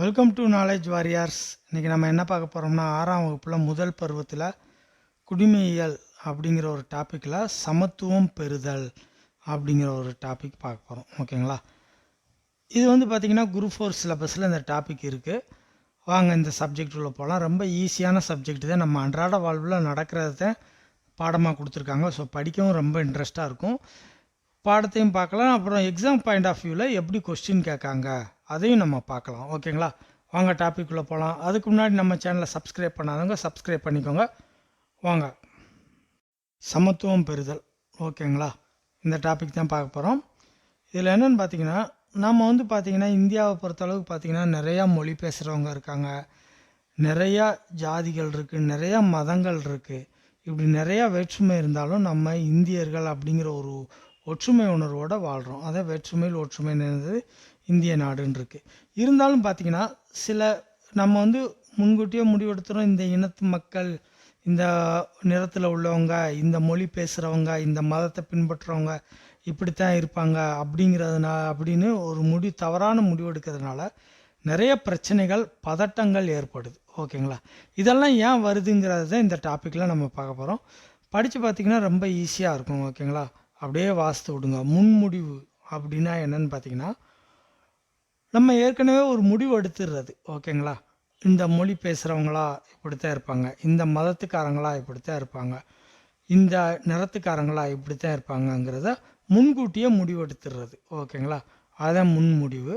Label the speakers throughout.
Speaker 1: Welcome to knowledge வாரியார்ஸ் இன்றைக்கி நம்ம என்ன பார்க்க போகிறோம்னா ஆறாம் வகுப்பில் முதல் பருவத்தில் குடிமையியல் அப்படிங்கிற ஒரு டாப்பிக்கில் சமத்துவம் பெறுதல் அப்படிங்கிற ஒரு டாபிக் பார்க்க போகிறோம் ஓகேங்களா? இது வந்து பார்த்திங்கன்னா குரூப் ஃபோர் சிலபஸில் இந்த டாபிக் இருக்குது வாங்க இந்த சப்ஜெக்ட் உள்ள போகலாம் ரொம்ப ஈஸியான சப்ஜெக்ட் தான். நம்ம அன்றாட வாழ்வில் நடக்கிறத பாடமாக கொடுத்துருக்காங்க. ஸோ படிக்கவும் ரொம்ப இன்ட்ரெஸ்ட்டாக இருக்கும். பாடத்தையும் பார்க்கலாம். அப்புறம் எக்ஸாம் பாயிண்ட் ஆஃப் வியூவில் எப்படி கொஸ்டின் கேட்காங்க? அதையும் நம்ம பார்க்கலாம். ஓகேங்களா? வாங்க டாபிக்குள்ளே போகலாம் அதுக்கு முன்னாடி நம்ம சேனலை சப்ஸ்கிரைப் பண்ணாதவங்க சப்ஸ்கிரைப் பண்ணிக்கோங்க. வாங்க. சமத்துவம் பெறுதல். ஓகேங்களா? இந்த டாபிக் தான் பார்க்க போகிறோம் இதில் என்னென்னு பார்த்தீங்கன்னா நம்ம வந்து பார்த்திங்கன்னா இந்தியாவை பொறுத்தளவுக்கு பார்த்திங்கன்னா நிறையா மொழி பேசுகிறவங்க இருக்காங்க. நிறையா ஜாதிகள் இருக்குது நிறையா மதங்கள் இருக்குது இப்படி நிறையா வேற்றுமை இருந்தாலும் நம்ம இந்தியர்கள் அப்படிங்கிற ஒரு ஒற்றுமை உணர்வோடு வாழ்கிறோம் அதை வேற்றுமையில் ஒற்றுமை நிறைந்தது இந்திய நாடுன்னு இருக்குது இருந்தாலும் பார்த்தீங்கன்னா சில நம்ம வந்து முன்கூட்டியே முடிவெடுத்துகிறோம் இந்த இனத்து மக்கள் இந்த நிறத்தில் உள்ளவங்க இந்த மொழி பேசுகிறவங்க இந்த மதத்தை பின்பற்றுறவங்க இப்படித்தான் இருப்பாங்க அப்படிங்கிறதுனால அப்படின்னு ஒரு முடி தவறான முடிவு எடுக்கிறதுனால நிறைய பிரச்சனைகள் பதட்டங்கள் ஏற்படுது. ஓகேங்களா? இதெல்லாம் ஏன் வருதுங்கிறது தான் இந்த டாப்பிக்கில் நம்ம பார்க்க போகிறோம் படித்து பார்த்திங்கன்னா ரொம்ப ஈஸியாக இருக்கும். ஓகேங்களா? அப்படியே வாசித்து விடுங்க. முன்முடிவு அப்படின்னா என்னன்னு பார்த்தீங்கன்னா நம்ம ஏற்கனவே ஒரு முடிவு எடுத்துடுறது ஓகேங்களா? இந்த மொழி பேசுகிறவங்களா இப்படித்தான் இருப்பாங்க. இந்த மதத்துக்காரங்களா இப்படித்தான் இருப்பாங்க. இந்த நிறத்துக்காரங்களா இப்படித்தான் இருப்பாங்கங்கிறத முன்கூட்டியே முடிவு எடுத்துடுறது ஓகேங்களா? அதான் முன்முடிவு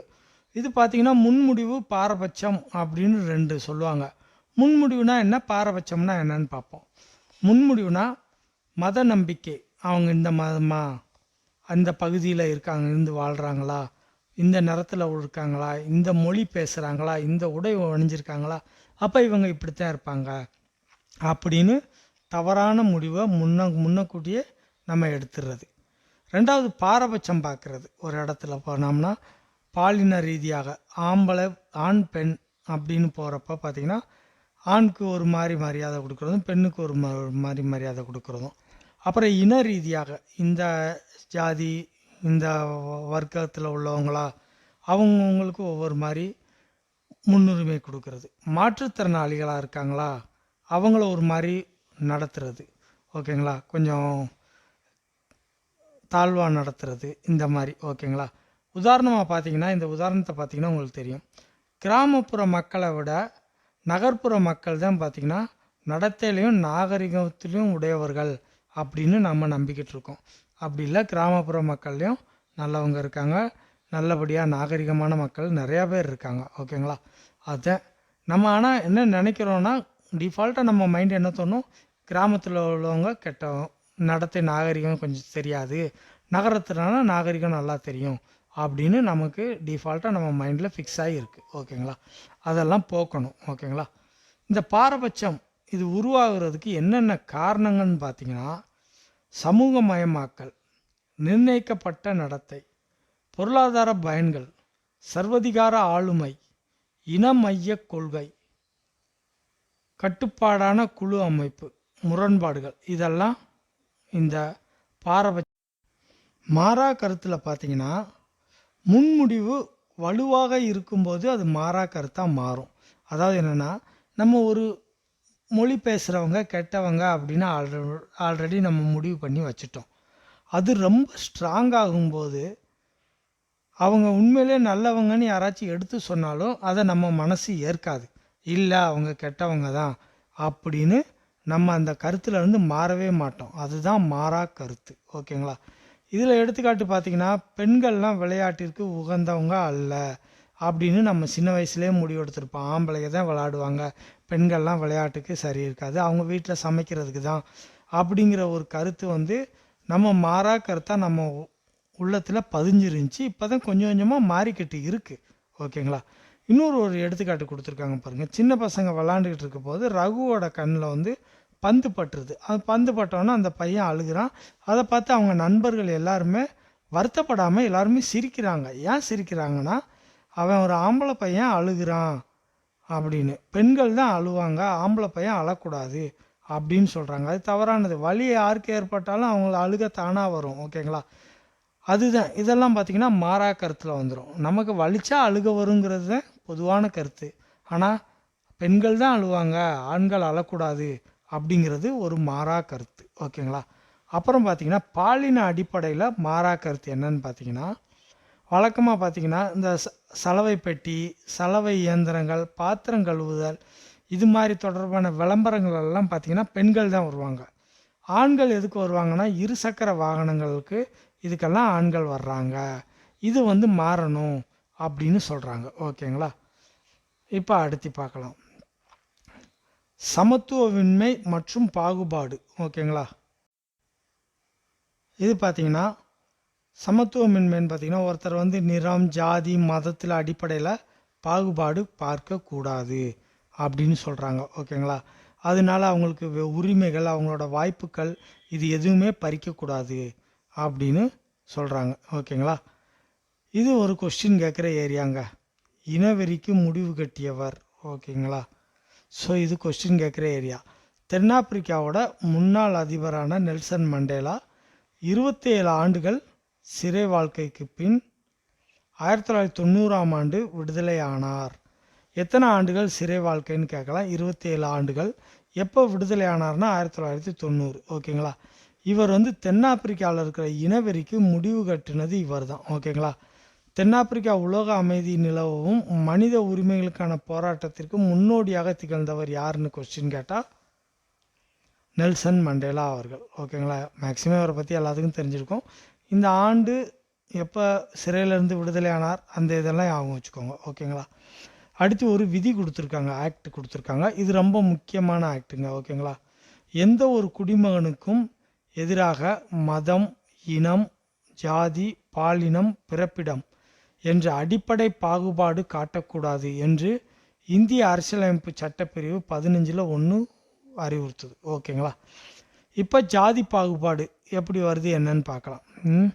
Speaker 1: இது பார்த்திங்கன்னா முன்முடிவு பாரபட்சம் அப்படின்னு ரெண்டு சொல்லுவாங்க. முன்முடிவுனா என்ன பாரபட்சம்னா என்னன்னு பார்ப்போம். முன்முடிவுனா மத நம்பிக்கை. அவங்க இந்த மதமா? அந்த பகுதியில் இருக்காங்க இருந்து வாழ்கிறாங்களா இந்த நிறத்தில் இருக்காங்களா இந்த மொழி பேசுகிறாங்களா இந்த உடை அணிஞ்சிருக்காங்களா? அப்போ இவங்க இப்படித்தான் இருப்பாங்க. அப்படின்னு தவறான முடிவை முன்ன முன்னக்கூட்டியே நம்ம எடுத்துடுறது ரெண்டாவது பாரபட்சம் பார்க்குறது. ஒரு இடத்துல போனோம்னா பாலின ரீதியாக ஆம்பளை ஆண் பெண் அப்படின்னு போகிறப்ப பார்த்திங்கன்னா ஆணுக்கு ஒரு மாதிரி மரியாதை கொடுக்குறதும் பெண்ணுக்கு ஒரு ஒரு மாதிரி மரியாதை கொடுக்குறதும். அப்புறம் இன ரீதியாக இந்த ஜாதி இந்த வர்க்கத்தில் உள்ளவங்களா அவங்கவுங்களுக்கு ஒவ்வொரு மாதிரி முன்னுரிமை கொடுக்கறது. மாற்றுத்திறனாளிகளாக இருக்காங்களா அவங்கள ஒரு மாதிரி நடத்துறது. ஓகேங்களா? கொஞ்சம் தாழ்வாக நடத்துறது இந்த மாதிரி. ஓகேங்களா? உதாரணமாக பார்த்தீங்கன்னா இந்த உதாரணத்தை பார்த்தீங்கன்னா உங்களுக்கு தெரியும். கிராமப்புற மக்களை விட நகர்ப்புற மக்கள் தான் பார்த்திங்கன்னா நடத்தையிலையும் நாகரிகத்திலையும் உடையவர்கள் அப்படின்னு நம்ம நம்பிக்கிட்டு இருக்கோம். அப்படி இல்லை கிராமப்புற மக்கள்லேயும் நல்லவங்க இருக்காங்க. நல்லபடியாக நாகரிகமான மக்கள் நிறையா பேர் இருக்காங்க. ஓகேங்களா அதான் நம்ம ஆனால் என்ன நினைக்கிறோன்னா டிஃபால்ட்டாக நம்ம மைண்ட் என்ன தோணும்? கிராமத்தில் உள்ளவங்க கெட்ட நடத்தை நாகரிகம் கொஞ்சம் தெரியாது. நகரத்துலனா நாகரிகம் நல்லா தெரியும். அப்படின்னு நமக்கு டிஃபால்ட்டாக நம்ம மைண்டில் ஃபிக்ஸ் ஆகிருக்கு ஓகேங்களா அதெல்லாம் போக்கணும். ஓகேங்களா இந்த பாரபட்சம் இது உருவாகிறதுக்கு என்னென்ன காரணங்கள்னு பார்த்தீங்கன்னா சமூகமயமாக்கல் நிர்ணயிக்கப்பட்ட நடத்தை பொருளாதார பயன்கள் சர்வதிகார ஆளுமை இன மைய கொள்கை கட்டுப்பாடான குழு அமைப்பு முரண்பாடுகள். இதெல்லாம் இந்த பாரபட்ச மாறா கருத்தில் பார்த்தீங்கன்னா முன்முடிவு வலுவாக இருக்கும்போது அது மாறா கருத்தாக மாறும். அதாவது என்னென்னா நம்ம ஒரு மொழி பேசுகிறவங்க கெட்டவங்க அப்படின்னு ஆல்ரெ ஆல்ரெடி நம்ம முடிவு பண்ணி வச்சுட்டோம். அது ரொம்ப ஸ்ட்ராங் ஆகும்போது அவங்க உண்மையிலே நல்லவங்கன்னு யாராச்சும் எடுத்து சொன்னாலும் அதை நம்ம மனசு ஏற்காது. இல்லை அவங்க கெட்டவங்க தான் அப்படின்னு நம்ம அந்த கருத்துலேருந்து மாறவே மாட்டோம். அதுதான் மாறா கருத்து. ஓகேங்களா? இதில் எடுத்துக்காட்டு பார்த்தீங்கன்னா பெண்கள்லாம் விளையாட்டிற்கு உகந்தவங்க அல்ல அப்படின்னு நம்ம சின்ன வயசுலேயே முடிவெடுத்துருப்போம். ஆம்பளைங்க தான் விளையாடுவாங்க. பெண்கள்லாம் விளையாட்டுக்கு சரி இருக்காது. அவங்க வீட்டில் சமைக்கிறதுக்கு தான். அப்படிங்கிற ஒரு கருத்து வந்து நம்ம மாறா கருத்தாக நம்ம உள்ளத்தில் பதிஞ்சிருந்துச்சு. இப்போ தான் கொஞ்சம் கொஞ்சமாக மாறிக்கிட்டு இருக்குது ஓகேங்களா? இன்னொரு ஒரு எடுத்துக்காட்டு கொடுத்துருக்காங்க பாருங்கள் சின்ன பசங்க விளாண்டுக்கிட்டு இருக்க போது ரகுவோட கண்ணில் வந்து பந்து பட்டுருது. அது பந்து பட்டோன்னே அந்த பையன் அழுகுறான். அதை பார்த்து அவங்க நண்பர்கள் எல்லாருமே வருத்தப்படாமல் எல்லாருமே சிரிக்கிறாங்க. ஏன் சிரிக்கிறாங்கன்னா அவன் ஒரு ஆம்பளை பையன் அழுகுறான். அப்படின்னு. பெண்கள் தான் அழுவாங்க ஆம்பளை பையன் அழக்கூடாது அப்படின்னு சொல்கிறாங்க அது தவறானது. வலி யாருக்கு ஏற்பட்டாலும் அவங்கள அழுக தானாக வரும் ஓகேங்களா? அதுதான். இதெல்லாம் பார்த்திங்கன்னா மாறா கருத்தில் வந்துடும் நமக்கு வலிச்சா அழுக வருங்கிறது தான் பொதுவான கருத்து. ஆனால் பெண்கள் தான் அழுவாங்க ஆண்கள் அழக்கூடாது அப்படிங்கிறது ஒரு மாறா கருத்து ஓகேங்களா? அப்புறம் பார்த்திங்கன்னா பாலின அடிப்படையில் மாறா கருத்து என்னன்னு பார்த்தீங்கன்னா வழக்கமாக பார்த்தீங்கன்னா இந்த ச- சலவை பெட்டி சலவை இயந்திரங்கள் பாத்திரம் கழுவுதல் இது மாதிரி தொடர்பான விளம்பரங்கள் எல்லாம் பார்த்தீங்கன்னா பெண்கள் தான் வருவாங்க. ஆண்கள் எதுக்கு வருவாங்கன்னா இருசக்கர வாகனங்களுக்கு இதுக்கெல்லாம் ஆண்கள் வர்றாங்க. இது வந்து மாறணும் அப்படின்னு சொல்கிறாங்க ஓகேங்களா? இப்போ அடுத்து பார்க்கலாம். சமத்துவமின்மை மற்றும் பாகுபாடு. ஓகேங்களா? இது பார்த்தீங்கன்னா சமத்துவமின்மைன்னு பார்த்தீங்கன்னா ஒருத்தர் வந்து நிறம் ஜாதி மதத்தில் அடிப்படையில் பாகுபாடு பார்க்கக்கூடாது அப்படின்னு சொல்கிறாங்க ஓகேங்களா? அதனால அவங்களுக்கு வெ- உரிமைகள் அவங்களோட வாய்ப்புகள் இது எதுவுமே பறிக்கக்கூடாது அப்படின்னு சொல்கிறாங்க ஓகேங்களா? இது ஒரு கொஸ்டின் கேட்குற ஏரியாங்க. இனவெறிக்கு முடிவு கட்டியவர். ஓகேங்களா? ஸோ இது கொஸ்டின் கேட்குற ஏரியா. தென்னாப்பிரிக்காவோட முன்னாள் அதிபரான நெல்சன் மண்டேலா இருபத்தேழு ஆண்டுகள் சிறை வாழ்க்கைக்கு பின் ஆயிரத்தி தொள்ளாயிரத்தி தொண்ணூறாம் ஆண்டு விடுதலையானார். எத்தனை ஆண்டுகள் சிறை வாழ்க்கைன்னு கேட்கலாம். இருபத்தேழு ஆண்டுகள். எப்போ விடுதலை ஆனார்னா ஆயிரத்தி தொள்ளாயிரத்தி தொண்ணூறு. ஓகேங்களா? இவர் வந்து தென்னாப்பிரிக்காவில் இருக்கிற இனவெறிக்கு முடிவு கட்டினது இவர் தான் ஓகேங்களா? தென்னாப்பிரிக்கா உலக அமைதி நிலவும் மனித உரிமைகளுக்கான போராட்டத்திற்கு முன்னோடியாக திகழ்ந்தவர் யாருன்னு கொஸ்டின் கேட்டால் நெல்சன் மண்டேலா அவர்கள். ஓகேங்களா? மேக்சிமம் அவரை பற்றி எல்லாத்துக்கும் தெரிஞ்சிருக்கும். இந்த ஆண்டு எப்போ சிறையிலேருந்து விடுதலை ஆனார் அந்த இதெல்லாம் ஞாபகம் வச்சுக்கோங்க ஓகேங்களா? அடுத்து ஒரு விதி கொடுத்துருக்காங்க ஆக்ட் கொடுத்துருக்காங்க. இது ரொம்ப முக்கியமான ஆக்ட்டுங்க ஓகேங்களா? எந்த ஒரு குடிமகனுக்கும் எதிராக மதம் இனம் ஜாதி பாலினம் பிறப்பிடம் என்ற அடிப்படை பாகுபாடு காட்டக்கூடாது என்று இந்திய அரசியலமைப்பு சட்டப்பிரிவு பதினஞ்சில் ஒன்று அறிவுறுத்துது ஓகேங்களா? இப்போ ஜாதி பாகுபாடு எப்படி வருது என்னன்னு பார்க்கலாம். ம்.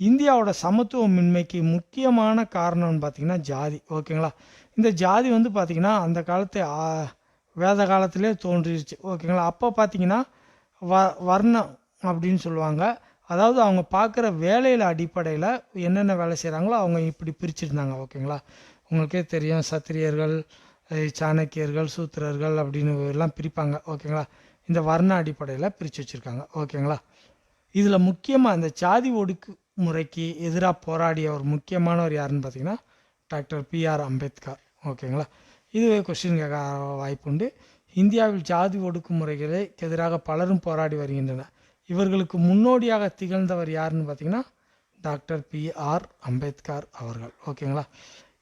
Speaker 1: இந்தியாவோட சமத்துவமின்மைக்கு முக்கியமான காரணம்னு பார்த்தீங்கன்னா ஜாதி. ஓகேங்களா? இந்த ஜாதி வந்து பார்த்திங்கன்னா அந்த காலத்து வேத காலத்திலே தோன்றிடுச்சு ஓகேங்களா? அப்போ பார்த்தீங்கன்னா வ வர்ணம் அப்படின்னு சொல்லுவாங்க. அதாவது அவங்க பார்க்குற வேலையில் அடிப்படையில் என்னென்ன வேலை செய்கிறாங்களோ அவங்க இப்படி பிரிச்சிருந்தாங்க. ஓகேங்களா? உங்களுக்கே தெரியும் சத்திரியர்கள் சாணக்கியர்கள் சூத்திரர்கள் அப்படின்னு எல்லாம் பிரிப்பாங்க. ஓகேங்களா? இந்த வர்ண அடிப்படையில் பிரித்து வச்சுருக்காங்க. ஓகேங்களா? இதில் முக்கியமாக அந்த சாதி ஒடுக்கு முறைக்கு எதிராக போராடிய ஒரு முக்கியமானவர் யாருன்னு பார்த்தீங்கன்னா டாக்டர் பிஆர் அம்பேத்கர். ஓகேங்களா? இதுவே கொஸ்டின் கேட்க வாய்ப்புண்டு இந்தியாவில் ஜாதி ஒடுக்குமுறைகளுக்கு எதிராக பலரும் போராடி வருகின்றனர். இவர்களுக்கு முன்னோடியாக திகழ்ந்தவர் யாருன்னு பார்த்தீங்கன்னா டாக்டர் பி ஆர் அம்பேத்கர் அவர்கள். ஓகேங்களா?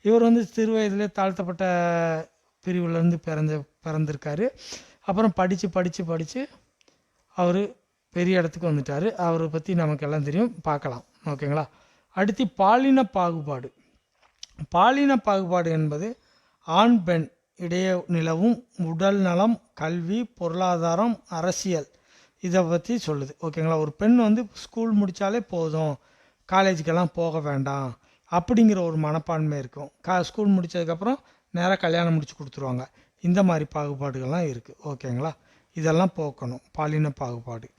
Speaker 1: இவர் வந்து சிறு வயதிலே தாழ்த்தப்பட்ட பிரிவுலேருந்து பிறந்த பிறந்திருக்காரு. அப்புறம் படித்து படித்து படித்து அவர் பெரிய இடத்துக்கு வந்துட்டார். அவரை பற்றி நமக்கு எல்லாம் தெரியும். பார்க்கலாம். ஓகேங்களா? அடுத்து பாலின பாகுபாடு. பாலின பாகுபாடு என்பது ஆண் பெண் இடையே நிலவும் உடல் நலம் கல்வி பொருளாதாரம் அரசியல் இதை பற்றி சொல்லுது. ஓகேங்களா? ஒரு பெண் வந்து ஸ்கூல் முடித்தாலே போதும். காலேஜுக்கெல்லாம் போக வேண்டாம். அப்படிங்கிற ஒரு மனப்பான்மை இருக்கும். கா ஸ்கூல் முடித்ததுக்கப்புறம் நேராக கல்யாணம் முடித்து கொடுத்துருவாங்க. இந்த மாதிரி பாகுபாடுகள்லாம் இருக்குது ஓகேங்களா? இதெல்லாம் போக்கணும். பாலின பாகுபாடு.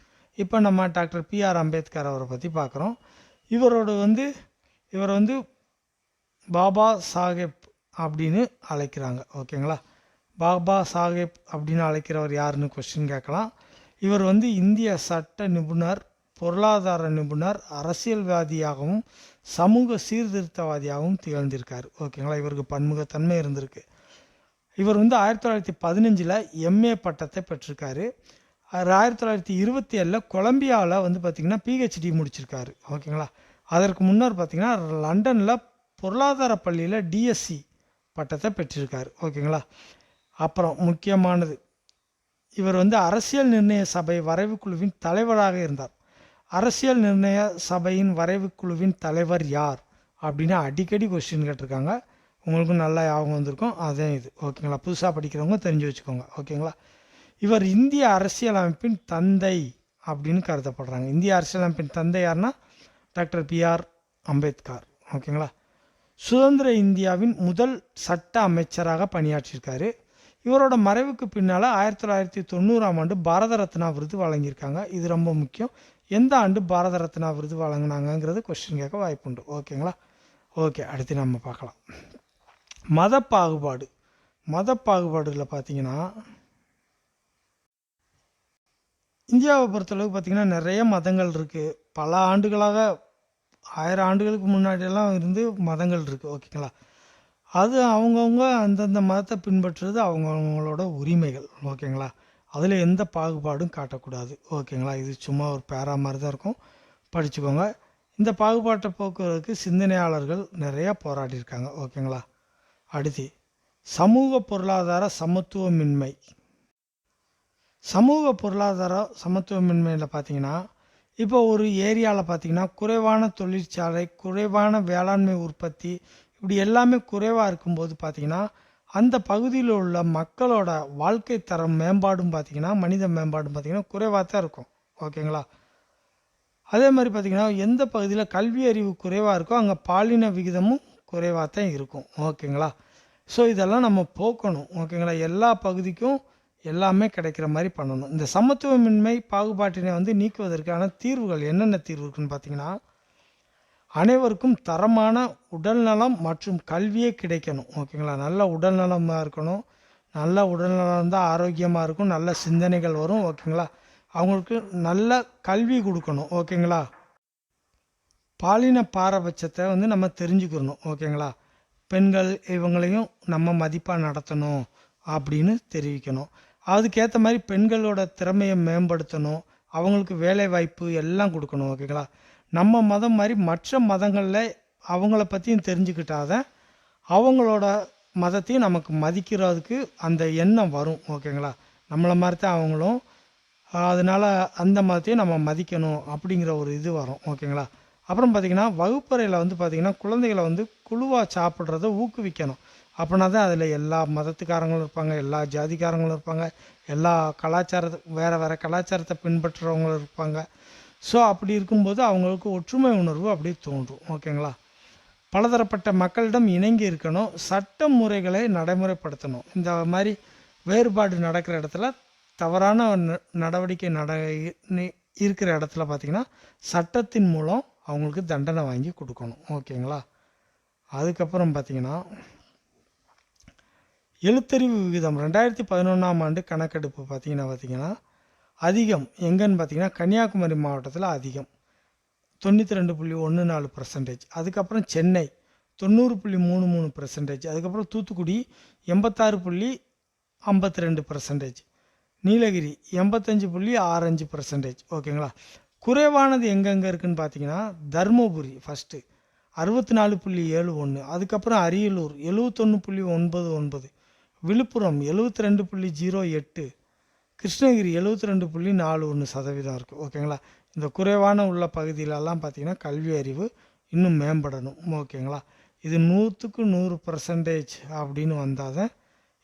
Speaker 1: இப்போ நம்ம டாக்டர் பிஆர் அம்பேத்கர் அவரை பற்றி பார்க்குறோம் இவரோட வந்து இவர் வந்து பாபா சாஹேப் அப்படின்னு அழைக்கிறாங்க. ஓகேங்களா? பாபா சாஹேப் அப்படின்னு அழைக்கிறவர் யாருன்னு கொஸ்டின் கேட்கலாம். இவர் வந்து இந்திய சட்ட நிபுணர் பொருளாதார நிபுணர் அரசியல்வாதியாகவும் சமூக சீர்திருத்தவாதியாகவும் திகழ்ந்திருக்கார். ஓகேங்களா? இவருக்கு பன்முகத்தன்மை இருந்திருக்கு. இவர் வந்து ஆயிரத்தி தொள்ளாயிரத்தி பதினஞ்சில் எம்ஏ பட்டத்தை பெற்றிருக்காரு. ஆயிரத்தி தொள்ளாயிரத்தி இருபத்தி ஏழில் கொலம்பியாவில் வந்து பார்த்திங்கன்னா பிஹெச்டி முடிச்சிருக்காரு. ஓகேங்களா? அதற்கு முன்னர் பார்த்திங்கன்னா லண்டனில் பொருளாதார பள்ளியில் டிஎஸ்சி பட்டத்தை பெற்றிருக்காரு. ஓகேங்களா? அப்புறம் முக்கியமானது இவர் வந்து அரசியல் நிர்ணய சபை வரைவு குழுவின் தலைவராக இருந்தார். அரசியல் நிர்ணய சபையின் வரைவு குழுவின் தலைவர் யார்? அப்படின்னு அடிக்கடி கொஸ்டின் கேட்டிருக்காங்க. உங்களுக்கும் நல்லா ஞாபகம் வந்திருக்கும். அதே இது. ஓகேங்களா? புதுசாக படிக்கிறவங்க தெரிஞ்சு வச்சுக்கோங்க. ஓகேங்களா? இவர் இந்திய அரசியலமைப்பின் தந்தை அப்படின்னு கருதப்படுறாங்க. இந்திய அரசியலமைப்பின் தந்தை யாருன்னா டாக்டர் பிஆர் அம்பேத்கர். ஓகேங்களா? சுதந்திர இந்தியாவின் முதல் சட்ட அமைச்சராக பணியாற்றியிருக்காரு. இவரோட மறைவுக்கு பின்னால் ஆயிரத்தி தொள்ளாயிரத்தி தொண்ணூறாம் ஆண்டு பாரத ரத்னா விருது வழங்கியிருக்காங்க. இது ரொம்ப முக்கியம். எந்த ஆண்டு பாரத ரத்னா விருது வழங்கினாங்கங்கிறது கொஸ்டின் கேட்க வாய்ப்புண்டு ஓகேங்களா? ஓகே அடுத்து நம்ம பார்க்கலாம். மத பாகுபாடு மத பாகுபாடுல பார்த்தீங்கன்னா இந்தியாவை பொறுத்தளவுக்கு பார்த்தீங்கன்னா நிறைய மதங்கள் இருக்குது பல ஆண்டுகளாக ஆயிரம் ஆண்டுகளுக்கு முன்னாடியெல்லாம் இருந்து மதங்கள் இருக்குது ஓகேங்களா? அது அவங்கவுங்க அந்தந்த மதத்தை பின்பற்றுறது அவங்கவுங்களோட உரிமைகள் ஓகேங்களா? அதில் எந்த பாகுபாடும் காட்டக்கூடாது ஓகேங்களா? இது சும்மா ஒரு பேரா மாதிரி தான் இருக்கும். படிச்சுக்கோங்க. இந்த பாகுபாட்டை போக்குவதற்கு சிந்தனையாளர்கள் நிறையா போராடியிருக்காங்க ஓகேங்களா? அடுத்து சமூக பொருளாதார சமத்துவமின்மை. சமூக பொருளாதார சமத்துவமின்மையில் பார்த்தீங்கன்னா இப்போ ஒரு ஏரியாவில் பார்த்தீங்கன்னா குறைவான தொழிற்சாலை குறைவான வேளாண்மை உற்பத்தி இப்படி எல்லாமே குறைவாக இருக்கும்போது பார்த்தீங்கன்னா அந்த பகுதியில் உள்ள மக்களோட வாழ்க்கை தரம் மேம்பாடும் பார்த்தீங்கன்னா மனித மேம்பாடும் பார்த்தீங்கன்னா குறைவாக தான் இருக்கும். ஓகேங்களா? அதே மாதிரி பார்த்தீங்கன்னா எந்த பகுதியில் கல்வி அறிவு குறைவாக இருக்கோ அங்கே பாலின விகிதமும் குறைவாக தான் இருக்கும். ஓகேங்களா? ஸோ இதெல்லாம் நம்ம போக்கணும். ஓகேங்களா? எல்லா பகுதிக்கும் எல்லாமே கிடைக்கிற மாதிரி பண்ணணும். இந்த சமத்துவமின்மை பாகுபாட்டினை வந்து நீக்குவதற்கான தீர்வுகள் என்னென்ன தீர்வு இருக்குன்னு பார்த்தீங்கன்னா அனைவருக்கும் தரமான உடல்நலம் மற்றும் கல்வியே கிடைக்கணும். ஓகேங்களா? நல்ல உடல்நலமாக இருக்கணும். நல்ல உடல்நலம் தான் ஆரோக்கியமாக இருக்கும். நல்ல சிந்தனைகள் வரும். ஓகேங்களா? அவங்களுக்கு நல்ல கல்வி கொடுக்கணும். ஓகேங்களா? பாலின பாரபட்சத்தை வந்து நம்ம தெரிஞ்சுக்கணும். ஓகேங்களா? பெண்கள் இவங்களையும் நம்ம மதிப்பாக நடத்தணும் அப்படின்னு தெரிவிக்கணும். அதுக்கேற்ற மாதிரி பெண்களோட திறமையை மேம்படுத்தணும். அவங்களுக்கு வேலை வாய்ப்பு எல்லாம் கொடுக்கணும் ஓகேங்களா நம்ம மதம் மாதிரி மற்ற மதங்களில் அவங்கள பற்றியும் தெரிஞ்சுக்கிட்டாதான் அவங்களோட மதத்தையும் நமக்கு மதிக்கிறதுக்கு அந்த எண்ணம் வரும் ஓகேங்களா நம்மளை மாதிரி தான் அவங்களும். அதனால் அந்த மதத்தையும் நம்ம மதிக்கணும் அப்படிங்கிற ஒரு இது வரும் ஓகேங்களா அப்புறம் பார்த்திங்கன்னா வகுப்பறையில் வந்து பார்த்திங்கன்னா குழந்தைகளை வந்து குழுவாக சாப்பிட்றத ஊக்குவிக்கணும். அப்படின்னா தான் அதில் எல்லா மதத்துக்காரங்களும் இருப்பாங்க எல்லா ஜாதிக்காரங்களும் இருப்பாங்க எல்லா கலாச்சாரத்தை வேறு வேறு கலாச்சாரத்தை பின்பற்றுறவங்களும் இருப்பாங்க. ஸோ அப்படி இருக்கும்போது அவங்களுக்கு ஒற்றுமை உணர்வு அப்படியே தோன்றும். ஓகேங்களா பலதரப்பட்ட மக்களிடம் இணங்கி இருக்கணும் சட்ட முறைகளை நடைமுறைப்படுத்தணும். இந்த மாதிரி வேறுபாடு நடக்கிற இடத்துல தவறான ந- நடவடிக்கை நட இருக்கிற இடத்துல பார்த்திங்கன்னா சட்டத்தின் மூலம் அவங்களுக்கு தண்டனை வாங்கி கொடுக்கணும். ஓகேங்களா அதுக்கப்புறம் பார்த்திங்கன்னா எழுத்தறிவு விகிதம். ரெண்டாயிரத்தி பதினொன்றாம் ஆண்டு கணக்கெடுப்பு பார்த்தீங்கன்னா பார்த்தீங்கன்னா அதிகம். எங்கன்னு பார்த்தீங்கன்னா கன்னியாகுமரி மாவட்டத்தில் அதிகம். தொண்ணூற்றி ரெண்டு புள்ளி ஒன்று நாலு பர்சன்டேஜ் அதுக்கப்புறம் சென்னை தொண்ணூறு புள்ளி மூணு மூணு பர்சன்டேஜ் அதுக்கப்புறம் தூத்துக்குடி எண்பத்தாறு புள்ளி ஐம்பத்தி ரெண்டு பர்சன்டேஜ் நீலகிரி எண்பத்தஞ்சு புள்ளி ஆறஞ்சு பர்சன்டேஜ் ஓகேங்களா? குறைவானது எங்கெங்கே இருக்குதுன்னு பார்த்தீங்கன்னா தருமபுரி ஃபஸ்ட்டு அறுபத்தி நாலு புள்ளி ஏழு ஒன்று அதுக்கப்புறம் அரியலூர் எழுவத்தொன்று புள்ளி ஒன்பது ஒன்பது. விழுப்புரம் எழுபத்தி ரெண்டு புள்ளி ஜீரோ எட்டு கிருஷ்ணகிரி எழுபத்தி ரெண்டு புள்ளி நாலு ஒன்று சதவீதம் இருக்குது ஓகேங்களா இந்த குறைவான உள்ள பகுதியிலலாம் பார்த்தீங்கன்னா கல்வி அறிவு இன்னும் மேம்படணும். ஓகேங்களா இது நூற்றுக்கு நூறு பர்சன்டேஜ் அப்படின்னு வந்தால் தான்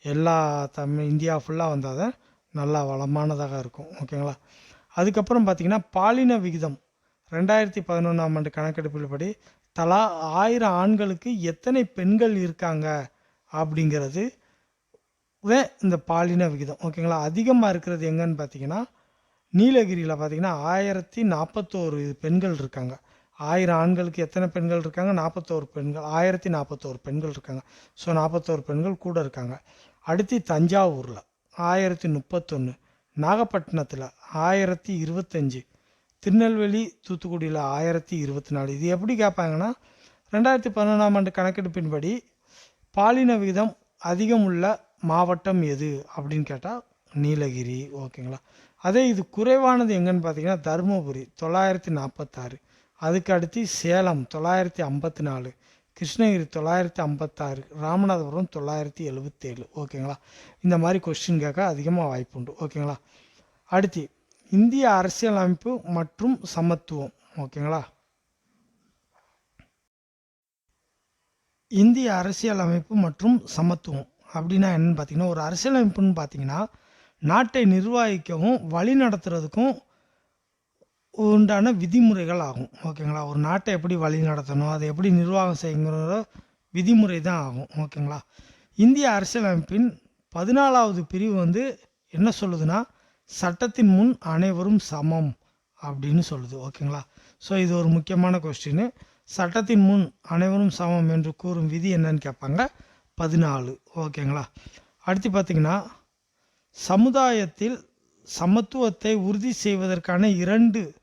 Speaker 1: எல்லா தமிழ் இந்தியா ஃபுல்லாக வந்தால் தான் நல்லா வளமானதாக இருக்கும். ஓகேங்களா அதுக்கப்புறம் பார்த்தீங்கன்னா பாலின விகிதம். ரெண்டாயிரத்தி பதினொன்றாம் ஆண்டு கணக்கெடுப்பில் படி தலா ஆயிரம் ஆண்களுக்கு எத்தனை பெண்கள் இருக்காங்க அப்படிங்கிறது இந்த பாலின விகிதம் ஓகேங்களா? அதிகமாக இருக்கிறது எங்கன்னு பார்த்தீங்கன்னா நீலகிரியில் பார்த்தீங்கன்னா ஆயிரத்தி நாற்பத்தோரு பெண்கள் இருக்காங்க. ஆயிரம் ஆண்களுக்கு எத்தனை பெண்கள் இருக்காங்க? நாற்பத்தோரு பெண்கள் ஆயிரத்தி நாற்பத்தோரு பெண்கள் இருக்காங்க. ஸோ நாற்பத்தோரு பெண்கள் கூட இருக்காங்க. அடுத்து தஞ்சாவூரில் ஆயிரத்தி முப்பத்தொன்று நாகப்பட்டினத்தில் ஆயிரத்தி இருபத்தஞ்சி திருநெல்வேலி தூத்துக்குடியில் ஆயிரத்தி இருபத்தி நாலு இது எப்படி கேட்பாங்கன்னா ரெண்டாயிரத்தி பதினொன்றாம் ஆண்டு கணக்கெடுப்பின்படி பாலின விகிதம் அதிகம் உள்ள மாவட்டம் எது அப்படின்னு கேட்டால் நீலகிரி ஓகேங்களா? அதே இது குறைவானது எங்கன்னு பார்த்தீங்கன்னா தருமபுரி தொள்ளாயிரத்தி நாற்பத்தாறு அதுக்கு அடுத்து சேலம் தொள்ளாயிரத்தி ஐம்பத்தி நாலு கிருஷ்ணகிரி தொள்ளாயிரத்தி ஐம்பத்தாறு. ராமநாதபுரம் தொள்ளாயிரத்தி எழுபத்தேழு ஓகேங்களா? இந்த மாதிரி கொஸ்டின் கேட்க அதிகமாக வாய்ப்பு உண்டு. ஓகேங்களா? அடுத்து இந்திய அரசியலமைப்பு மற்றும் சமத்துவம். ஓகேங்களா? இந்திய அரசியலமைப்பு மற்றும் சமத்துவம். அப்படின்னா என்னன்னு பார்த்தீங்கன்னா ஒரு அரசியலமைப்புன்னு பார்த்தீங்கன்னா நாட்டை நிர்வகிக்கவும் வழி நடத்துறதுக்கும் உண்டான விதிமுறைகள் ஆகும். ஓகேங்களா? ஒரு நாட்டை எப்படி வழி நடத்தணும் அதை எப்படி நிர்வாகம் செய்யுங்கிற விதிமுறை தான் ஆகும். ஓகேங்களா? இந்திய அரசியலமைப்பின் பதினாலாவது பிரிவு வந்து என்ன சொல்லுதுன்னா சட்டத்தின் முன் அனைவரும் சமம் அப்படின்னு சொல்லுது. ஓகேங்களா? ஸோ இது ஒரு முக்கியமான கொஸ்டின் சட்டத்தின் முன் அனைவரும் சமம் என்று கூறும் விதி என்னன்னு கேட்பாங்க. பதினாலு. ஓகேங்களா? அடுத்து பார்த்திங்கன்னா சமுதாயத்தில் சமத்துவத்தை உறுதி செய்வதற்கான இரண்டு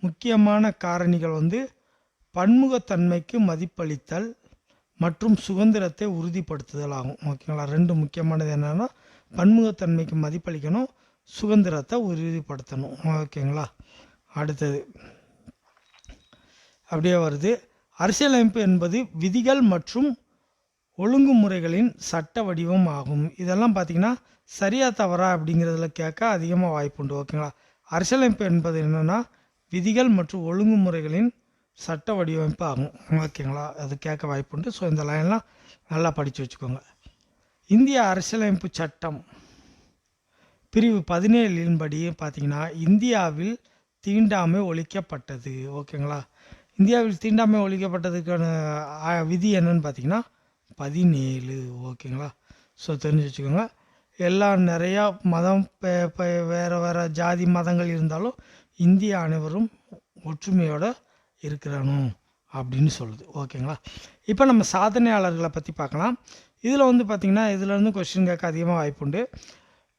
Speaker 1: முக்கியமான காரணிகள் வந்து பன்முகத்தன்மைக்கு மதிப்பளித்தல் மற்றும் சுதந்திரத்தை உறுதிப்படுத்துதல் ஆகும். ஓகேங்களா? ரெண்டு முக்கியமானது என்னென்னா பன்முகத்தன்மைக்கு மதிப்பளிக்கணும் சுதந்திரத்தை உறுதிப்படுத்தணும். ஓகேங்களா? அடுத்தது அப்படியே வருது. அரசியலமைப்பு என்பது விதிகள் மற்றும் ஒழுங்குமுறைகளின் சட்ட வடிவம் ஆகும். இதெல்லாம் பார்த்திங்கன்னா சரியா தவறா அப்படிங்கிறதுல கேட்க அதிகமாக வாய்ப்புண்டு ஓகேங்களா? அரசியலமைப்பு என்பது என்னென்னா விதிகள் மற்றும் ஒழுங்குமுறைகளின் சட்ட வடிவமைப்பு ஆகும். ஓகேங்களா? அது கேட்க வாய்ப்புண்டு ஸோ இந்த லைன்லாம் நல்லா படித்து வச்சுக்கோங்க. இந்திய அரசியலமைப்பு சட்டம் பிரிவு பதினேழின்படி பார்த்தீங்கன்னா இந்தியாவில் தீண்டாமை ஒழிக்கப்பட்டது. ஓகேங்களா? இந்தியாவில் தீண்டாமை ஒழிக்கப்பட்டதுக்கான விதி என்னன்னு பார்த்தீங்கன்னா பதினேழு ஓகேங்களா? ஸோ தெரிஞ்சு வச்சுக்கோங்க. எல்லாம் நிறையா மதம் வேறு வேறு ஜாதி மதங்கள் இருந்தாலும் இந்திய அனைவரும் ஒற்றுமையோடு இருக்கிறணும் அப்படின்னு சொல்லுது. ஓகேங்களா? இப்போ நம்ம சாதனையாளர்களை பற்றி பார்க்கலாம். இதில் வந்து பார்த்திங்கன்னா இதில் இருந்து கொஸ்டின் கேட்க அதிகமாக வாய்ப்புண்டு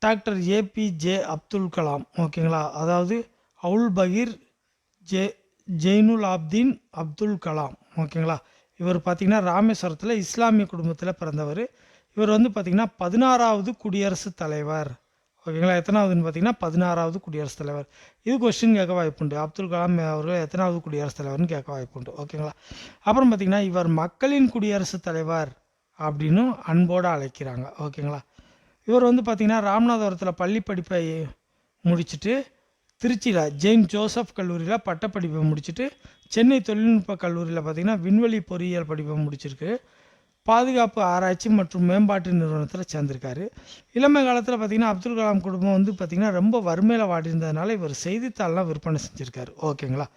Speaker 1: டாக்டர் ஏபிஜே அப்துல் கலாம் ஓகேங்களா? அதாவது அவுல் பகீர் ஜே ஜெய்னுல் ஆப்தீன் அப்துல் கலாம் ஓகேங்களா? இவர் பார்த்திங்கன்னா ராமேஸ்வரத்தில் இஸ்லாமிய குடும்பத்தில் பிறந்தவர். இவர் வந்து பார்த்திங்கன்னா பதினாறாவது குடியரசுத் தலைவர். ஓகேங்களா? எத்தனாவதுன்னு பார்த்தீங்கன்னா பதினாறாவது குடியரசுத் தலைவர். இது கொஸ்டின் கேட்க வாய்ப்புண்டு அப்துல் கலாம் அவர்கள் எத்தனாவது குடியரசுத் தலைவர்னு கேட்க வாய்ப்புண்டு ஓகேங்களா? அப்புறம் பார்த்திங்கன்னா இவர் மக்களின் குடியரசுத் தலைவர் அப்படின்னு அன்போடு அழைக்கிறாங்க. ஓகேங்களா? இவர் வந்து பார்த்திங்கன்னா ராமநாதபுரத்தில் பள்ளி படிப்பை முடிச்சுட்டு திருச்சியில் ஜெயின் ஜோசப் கல்லூரியில் பட்டப்படிப்பை முடிச்சுட்டு சென்னை தொழில்நுட்ப கல்லூரியில் பார்த்திங்கன்னா விண்வெளி பொறியியல் படிப்பை முடிச்சிருக்கு. பாதுகாப்பு ஆராய்ச்சி மற்றும் மேம்பாட்டு நிறுவனத்தில் சேர்ந்திருக்காரு. இளமை காலத்தில் பார்த்திங்கன்னா அப்துல் கலாம் குடும்பம் வந்து பார்த்திங்கன்னா ரொம்ப வறுமையில் வாடியிருந்ததுனால இவர் செய்தித்தாள்லாம் விற்பனை செஞ்சுருக்காரு. ஓகேங்களா?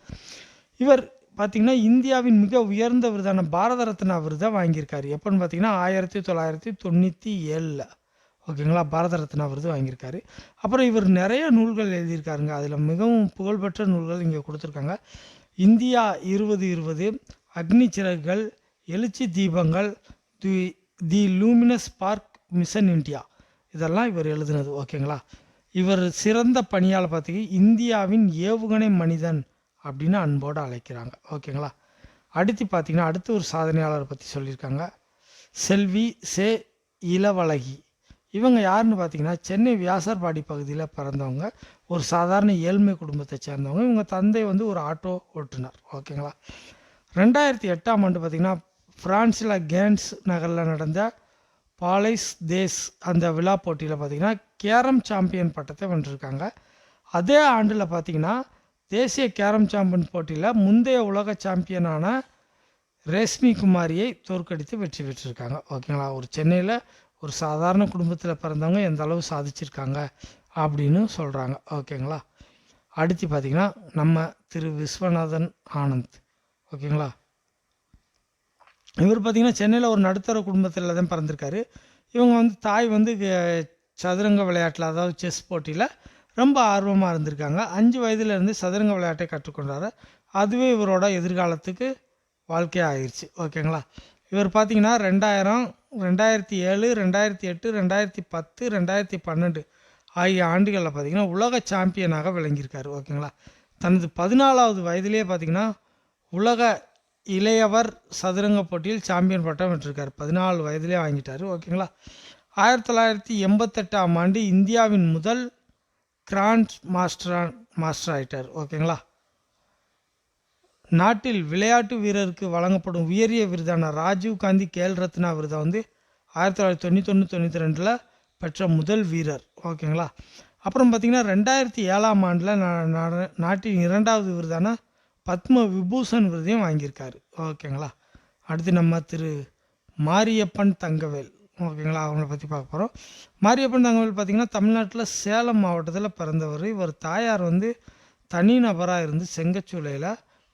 Speaker 1: இவர் பார்த்திங்கன்னா இந்தியாவின் மிக உயர்ந்த விருதான பாரத ரத்னா விருதை வாங்கியிருக்காரு. எப்போன்னு பார்த்திங்கன்னா ஆயிரத்தி தொள்ளாயிரத்தி தொண்ணூற்றி ஏழில். ஓகேங்களா? பாரத ரத்னா விருது வாங்கியிருக்காரு. அப்புறம் இவர் நிறைய நூல்கள் எழுதியிருக்காருங்க. அதில் மிகவும் புகழ்பெற்ற நூல்கள் இங்கே கொடுத்துருக்காங்க. இந்தியா இருபது இருபது Agni Siragugal Ezhuchi Deepangal the the luminous spark mission India. இதெல்லாம் இவர் எழுதுனது. ஓகேங்களா? இவர் சிறந்த பணியால் பார்த்தீங்கன்னா இந்தியாவின் ஏவுகணை மனிதன் அப்படின்னு அன்போடு அழைக்கிறாங்க. ஓகேங்களா? அடுத்து பார்த்தீங்கன்னா அடுத்து ஒரு சாதனையாளரை பற்றி சொல்லியிருக்காங்க. செல்வி சே இளவழகி. இவங்க யாருன்னு பார்த்தீங்கன்னா சென்னை வியாசர்பாடி பகுதியில் பிறந்தவங்க. ஒரு சாதாரண ஏழ்மை குடும்பத்தை சேர்ந்தவங்க. இவங்க தந்தை வந்து ஒரு ஆட்டோ ஓட்டுநர். ஓகேங்களா? ரெண்டாயிரத்தி எட்டாம் ஆண்டு பார்த்திங்கன்னா ஃப்ரான்ஸில் கேன்ஸ் நகரில் நடந்த பாலைஸ் தேஸ் அந்த விழா போட்டியில் பார்த்திங்கன்னா கேரம் சாம்பியன் பட்டத்தை வென்றிருக்காங்க. அதே ஆண்டில் பார்த்திங்கன்னா தேசிய கேரம் சாம்பியன் போட்டியில் முந்தைய உலக சாம்பியனான ரேஷ்மி குமாரியை தோற்கடித்து வெற்றி பெற்றிருக்காங்க. ஓகேங்களா? ஒரு சென்னையில் ஒரு சாதாரண குடும்பத்தில் பிறந்தவங்க எந்த அளவு சாதிச்சிருக்காங்க அப்படின்னு சொல்கிறாங்க ஓகேங்களா? அடுத்து பார்த்திங்கன்னா நம்ம திரு விஸ்வநாதன் ஆனந்த். ஓகேங்களா? இவர் பார்த்திங்கன்னா சென்னையில் ஒரு நடுத்தர குடும்பத்தில் தான் பிறந்திருக்காரு. இவங்க வந்து தாய் வந்து சதுரங்க விளையாட்டில் அதாவது செஸ் போட்டியில் ரொம்ப ஆர்வமாக இருந்திருக்காங்க. அஞ்சு வயதுலேருந்து சதுரங்க விளையாட்டை கற்றுக்கொண்டாரு. அதுவே இவரோட எதிர்காலத்துக்கு வாழ்க்கையாக ஆயிடுச்சு ஓகேங்களா? இவர் பார்த்தீங்கன்னா ரெண்டாயிரம் ரெண்டாயிரத்தி ஏழு ரெண்டாயிரத்தி எட்டு ரெண்டாயிரத்தி பத்து ரெண்டாயிரத்தி பன்னெண்டு ஆகிய ஆண்டுகளில் பார்த்தீங்கன்னா உலக சாம்பியனாக விளங்கியிருக்காரு ஓகேங்களா? தனது பதினாலாவது வயதிலேயே பார்த்தீங்கன்னா உலக இளையவர் சதுரங்க போட்டியில் சாம்பியன் பட்டம் வென்றிருக்காரு. பதினாலு வயதிலே வாங்கிட்டார் ஓகேங்களா? ஆயிரத்தி தொள்ளாயிரத்தி எண்பத்தெட்டாம் ஆண்டு இந்தியாவின் முதல் கிராண்ட் மாஸ்டரான் மாஸ்டர் ஆகிட்டார் ஓகேங்களா? நாட்டில் விளையாட்டு வீரருக்கு வழங்கப்படும் உயரிய விருதான ராஜீவ் காந்தி கேல் ரத்னா விருதை வந்து ஆயிரத்தி தொள்ளாயிரத்தி தொண்ணூத்தொன்று தொண்ணூற்றி ரெண்டில் பெற்ற முதல் வீரர். ஓகேங்களா? அப்புறம் பார்த்திங்கன்னா ரெண்டாயிரத்தி ஏழாம் ஆண்டில் நாட்டின் இரண்டாவது விருதான பத்ம விபூஷன் விருதையும் வாங்கியிருக்காரு. ஓகேங்களா? அடுத்து நம்ம திரு மாரியப்பன் தங்கவேல். ஓகேங்களா? அவங்கள பற்றி பார்க்க போகிறோம் மாரியப்பன் தங்கவேல் பார்த்திங்கன்னா தமிழ்நாட்டில் சேலம் மாவட்டத்தில் பிறந்தவர். இவர் தாயார் வந்து தனிநபராக இருந்து செங்கச்சூளையில்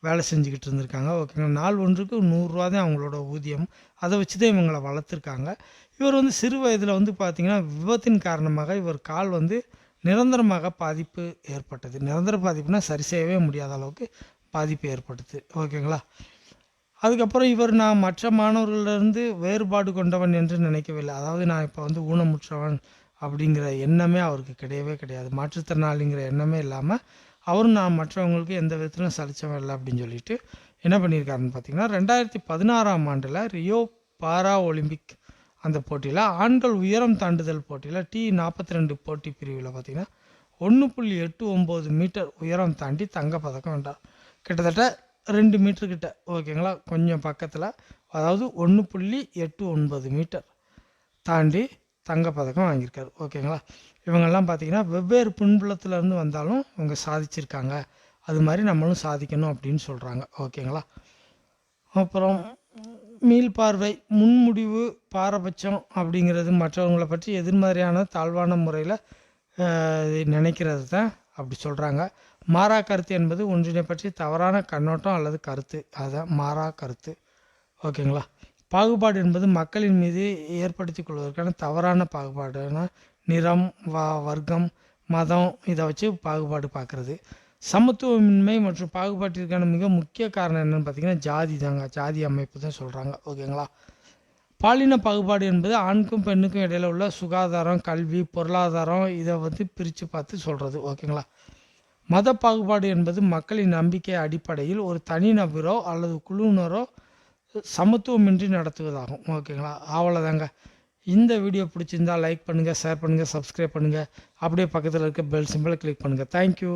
Speaker 1: வேலை செஞ்சுக்கிட்டு இருந்திருக்காங்க. ஓகேங்களா நாள் ஒன்றுக்கு நூறுரூவா தான் அவங்களோட ஊதியம். அதை வச்சு தான் இவங்களை வளர்த்துருக்காங்க. இவர் வந்து சிறு வயதில் வந்து பார்த்திங்கன்னா விபத்தின் காரணமாக இவர் கால் வந்து நிரந்தரமாக பாதிப்பு ஏற்பட்டது. நிரந்தர பாதிப்புனா சரி செய்யவே முடியாத அளவுக்கு பாதிப்பு ஏற்படுது ஓகேங்களா? அதுக்கப்புறம் இவர் நான் மற்ற மாணவர்களிலிருந்து வேறுபாடு கொண்டவன் என்று நினைக்கவில்லை. அதாவது நான் இப்போ வந்து ஊனமுற்றவன் அப்படிங்கிற எண்ணமே அவருக்கு கிடையவே கிடையாது. மாற்றுத்திறனாளிங்கிற எண்ணமே இல்லாமல் அவரும் நான் மற்றவங்களுக்கு எந்த விதத்திலும் சலிச்சவன் இல்லை அப்படின்னு சொல்லிட்டு என்ன பண்ணியிருக்காருன்னு பார்த்தீங்கன்னா ரெண்டாயிரத்தி பதினாறாம் ஆண்டில் ரியோ பாரா ஒலிம்பிக் அந்த போட்டியில் ஆண்கள் உயரம் தாண்டுதல் போட்டியில் டி நாற்பத்தி ரெண்டு போட்டி பிரிவில் பார்த்தீங்கன்னா ஒன்று புள்ளி எட்டு ஒம்பது மீட்டர் உயரம் தாண்டி தங்கப்பதக்கம் வென்றார். கிட்டத்தட்ட ரெண்டு மீட்டர் கிட்ட ஓகேங்களா கொஞ்சம் பக்கத்தில் அதாவது ஒன்று புள்ளி எட்டு ஒன்பது மீட்டர் தாண்டி தங்கப்பதக்கம் வாங்கியிருக்காரு ஓகேங்களா இவங்கெல்லாம் பார்த்திங்கன்னா வெவ்வேறு பின்புலத்துலேருந்து வந்தாலும் இவங்க சாதிச்சிருக்காங்க. அது மாதிரி நம்மளும் சாதிக்கணும் அப்படின்னு சொல்கிறாங்க ஓகேங்களா? அப்புறம் மீள்பார்வை முன்முடிவு பாரபட்சம் அப்படிங்கிறது மற்றவங்களை பற்றி எதிர்மறையான தாழ்வான முறையில் நினைக்கிறது தான் அப்படி சொல்கிறாங்க மாறா கருத்து என்பது ஒன்றினை பற்றி தவறான கண்ணோட்டம் அல்லது கருத்து. அதுதான் மாறா கருத்து. ஓகேங்களா? பாகுபாடு என்பது மக்களின் மீது ஏற்படுத்தி கொள்வதற்கான தவறான பாகுபாடுனா நிறம் வா வர்க்கம் மதம் இதை வச்சு பாகுபாடு பார்க்குறது. சமத்துவமின்மை மற்றும் பாகுபாட்டிற்கான மிக முக்கிய காரணம் என்னென்னு பார்த்தீங்கன்னா ஜாதி தாங்க. ஜாதி அமைப்பு தான் சொல்கிறாங்க ஓகேங்களா? பாலின பாகுபாடு என்பது ஆணுக்கும் பெண்ணுக்கும் இடையில உள்ள சுகாதாரம் கல்வி பொருளாதாரம் இதை வந்து பிரித்து பார்த்து சொல்கிறது ஓகேங்களா? மத பாகுபாடு என்பது மக்களின் நம்பிக்கை அடிப்படையில் ஒரு தனிநபரோ அல்லது குழுவினரோ சமத்துவமின்றி நடத்துவதாகும். ஓகேங்களா? அவ்வளோதாங்க இந்த வீடியோ பிடிச்சிருந்தா லைக் பண்ணுங்கள் ஷேர் பண்ணுங்கள் சப்ஸ்கிரைப் பண்ணுங்கள் அப்படியே பக்கத்தில் இருக்க பெல் சிம்பிளை கிளிக் பண்ணுங்கள் தேங்க்யூ